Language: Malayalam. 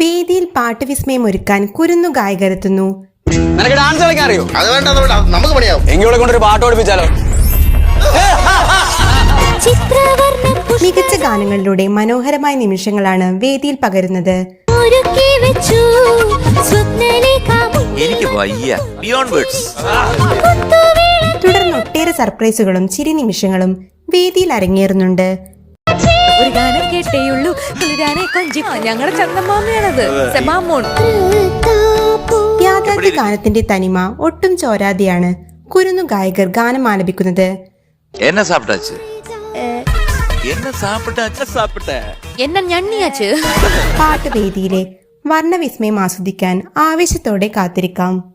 വേദിയിൽ പാട്ടുവിസ്മയം ഒരുക്കാൻ കുരുന്നു ഗായകരെത്തുന്നു. നിനക്ക് ഡാൻസ് കളിക്കാൻ അറിയോ? അത് വേണ്ട അത് വേണ്ട. നമുക്ക് പണിയാവും. എങ്കിവിടെ കൊണ്ടൊരു പാട്ട് പഠിപ്പിച്ചാലോ? ചിത്രവർണ മികച്ച ഗാനങ്ങളിലൂടെ മനോഹരമായ നിമിഷങ്ങളാണ് വേദിയിൽ പകരുന്നത്. എനിക്ക് വയ്യ. ബിയോണ്ട് വേർഡ്സ് തുടർന്ന് ഒട്ടേറെ സർപ്രൈസുകളും ചിരി നിമിഷങ്ങളും വേദിയിൽ അരങ്ങേറുന്നുണ്ട്. ഒരു ഗാനം കേട്ടേയുള്ളൂ കുളിരാനെ കൊഞ്ചി. ഞങ്ങളുടെ ചന്ദമാമയാണത്. സെമാമോൺ യാഥാർത്ഥ്യ ഗാനത്തിന്റെ തനിമ ഒട്ടും ചോരാതെയാണ് കുരുന്നു ഗായകർ ഗാനം ആലപിക്കുന്നത്. എന്നെ സാപ്പിട്ടാച്ച് എന്നെ സാപ്പിട്ടാച്ച സാപ്പിട്ട. എന്നെ ഞണ്ണിയാച്ച് പാട്ട് വേദിയിലെ വർണവിസ്മയം ആസ്വദിക്കാൻ ആവേശത്തോടെ കാത്തിരിക്കാം.